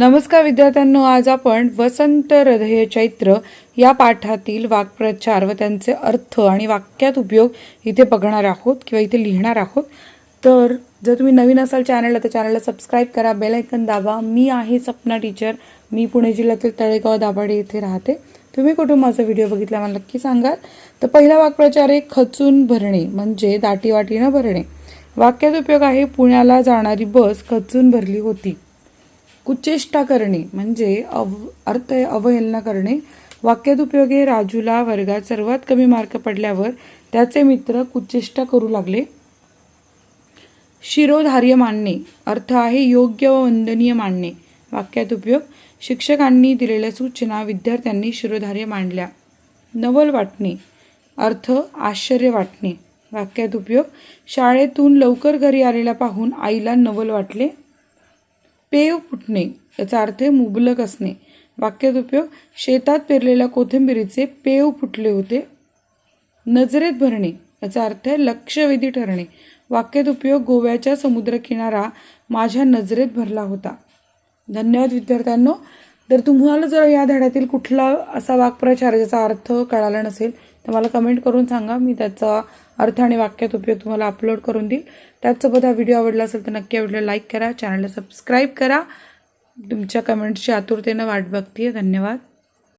नमस्कार विद्यार्थ्यांनो आज आपण वसंत हृदय चैत्र या पाठातील वाक्प्रचार व त्यांचे अर्थ आणि वाक्यात उपयोग इथे बघणार आहोत किंवा इथे लिहिणार आहोत. तर जर तुम्ही नवीन असाल चॅनलला तर चॅनलला सबस्क्राईब करा बेल ऐकन दाबा. मी आहे सपना टीचर मी पुणे जिल्ह्यातील तळेगाव दाभाडे येथे राहते. तुम्ही कुठून माझा व्हिडिओ बघितला मला नक्की सांगाल. तर पहिला वाक्प्रचार आहे खचून भरणे म्हणजे दाटीवाटीनं भरणे. वाक्यात उपयोग आहे पुण्याला जाणारी बस खचून भरली होती. कुचेष्टा करणे म्हणजे अव अर्थ अवहेलना करणे. वाक्यात उपयोगे राजूला वर्गात सर्वात कमी मार्क पडल्यावर त्याचे मित्र कुचेष्टा करू लागले. शिरोधार्य मानणे अर्थ आहे योग्य व वंदनीय मानणे. वाक्यात उपयोग शिक्षकांनी दिलेल्या सूचना विद्यार्थ्यांनी शिरोधार्य मांडल्या. नवल वाटणे अर्थ आश्चर्य वाटणे. वाक्यात उपयोग शाळेतून लवकर घरी आलेला पाहून आईला नवल वाटले. पेव फुटणे याचा अर्थ आहे मुबलक असणे. वाक्यात उपयोग शेतात पेरलेल्या कोथिंबिरीचे पेव फुटले होते. नजरेत भरणे याचा अर्थ आहे लक्षवेधी ठरणे. वाक्यात उपयोग गोव्याच्या समुद्रकिनारा माझ्या नजरेत भरला होता. धन्यवाद विद्यार्थ्यांनो. तर तुम्हाला जर या धड्यातील कुठला असा वाक्प्रचार ज्याचा अर्थ कळाला नसेल तर मला कमेंट करून सांगा. मी त्याचा अर्थ आणि वाक्यात उपयोग तुम्हाला अपलोड करून देईल. त्याचसोबत हा व्हिडिओ आवडला असेल तर नक्की आवडला लाईक करा. चॅनलला सबस्क्राईब करा. तुमच्या कमेंट्सची आतुरतेनं वाट बघते धन्यवाद.